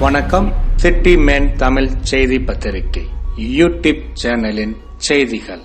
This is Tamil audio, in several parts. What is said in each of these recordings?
வணக்கம். சிட்டி மேன் தமிழ் செய்தி பத்திரிகை யூடியூப் சேனலின் செய்திகள்.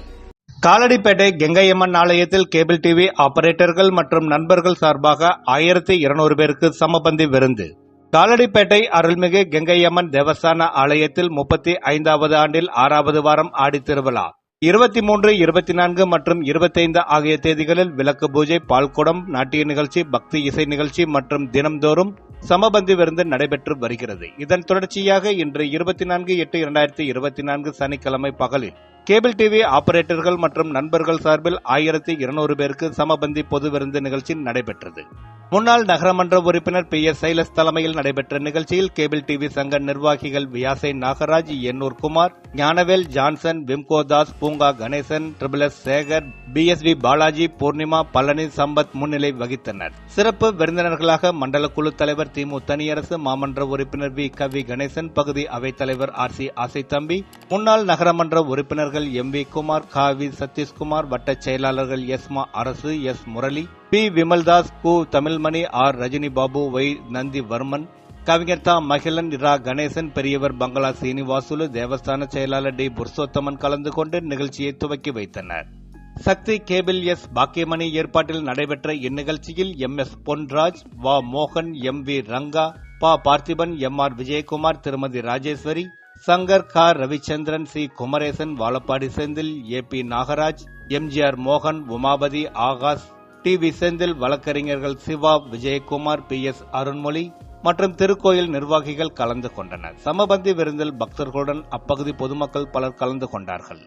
காலடிப்பேட்டை கெங்கையம்மன் ஆலயத்தில் கேபிள் டிவி ஆபரேட்டர்கள் மற்றும் நண்பர்கள் சார்பாக ஆயிரத்தி இருநூறு பேருக்கு சமபந்தி விருந்து. காலடிப்பேட்டை அருள்மிகு கெங்கையம்மன் தேவஸ்தான ஆலயத்தில் முப்பத்தி ஐந்தாவது ஆண்டில் ஆறாவது வாரம் ஆடித் திருவிழா. இருபத்தி மூன்று இருபத்தி நான்கு மற்றும் இருபத்தைந்து ஆகிய தேதிகளில் விளக்கு பூஜை பால்குடம் நாட்டிய நிகழ்ச்சி பக்தி இசை நிகழ்ச்சி மற்றும் தினம்தோறும் சமபந்தி விருந்து நடைபெற்று வருகிறது. இதன் தொடர்ச்சியாக இன்று இருபத்தி நான்கு எட்டு இரண்டாயிரத்தி இருபத்தி நான்கு சனிக்கிழமை பகலில் கேபிள் டிவி ஆபரேட்டர்கள் மற்றும் நண்பர்கள் சார்பில் ஆயிரத்தி இருநூறு பேருக்கு சமபந்தி பொது விருந்து நிகழ்ச்சி நடைபெற்றது. முன்னாள் நகரமன்ற உறுப்பினர் பி எஸ் சைலஸ் தலைமையில் நடைபெற்ற நிகழ்ச்சியில் கேபிள் டிவி சங்க நிர்வாகிகள் Vyasai Nagaraj Ennore Kumar Gnanavel Johnson Wimco Das Poonga Ganesan triple S Sekar P S V Balaji Poornima Palani Sampath முன்னிலை வகித்தனர். சிறப்பு விருந்தினர்களாக மண்டல குழு தலைவர் திமு தனியரசு மாமன்ற உறுப்பினர் வி. கவி கணேசன் பகுதி அவைத்தலைவர் ஆர். சி. ஆசைத்தம்பி முன்னாள் நகரமன்ற உறுப்பினர்கள் எம். வி. குமார் காவி சதீஷ்குமார் வட்டச் செயலாளர்கள் எஸ்மா அரசு எஸ். முரளி பி. விமல்தாஸ் கு. தமிழ் தமிழ்மணி ஆர். ரஜினி பாபு வை. நந்திவர்மன் கவிஞர் தா. மகிழன் இரா கணேசன் பெரியவர் பங்களா சீனிவாசுலு தேவஸ்தான செயலாளர் டி. புருஷோத்தமன் கலந்து கொண்டு நிகழ்ச்சியை துவக்கி வைத்தனர். சக்தி கேபிள் எஸ். பாக்கியமணி ஏற்பாட்டில் நடைபெற்ற இந்நிகழ்ச்சியில் எம். எஸ். பொன்ராஜ் வ. மோகன் எம். வி. ரங்கா ப. பார்த்திபன் எம். ஆர். விஜயகுமார் திருமதி ராஜேஸ்வரி சங்கர் கா. Ravichandran C. Kumaresan Vazhapadi Senthil A. P. Nagaraj MGR மோகன் உமாபதி ஆகாஷ் டி வி செந்தில் வழக்கறிஞர்கள் சிவா விஜயகுமார் பி எஸ் அருண்மொழி மற்றும் திருக்கோயில் நிர்வாகிகள் கலந்து கொண்டனர். சமபந்தி விருந்தில் பக்தர்களுடன் அப்பகுதி பொதுமக்கள் பலர் கலந்து கொண்டார்கள்.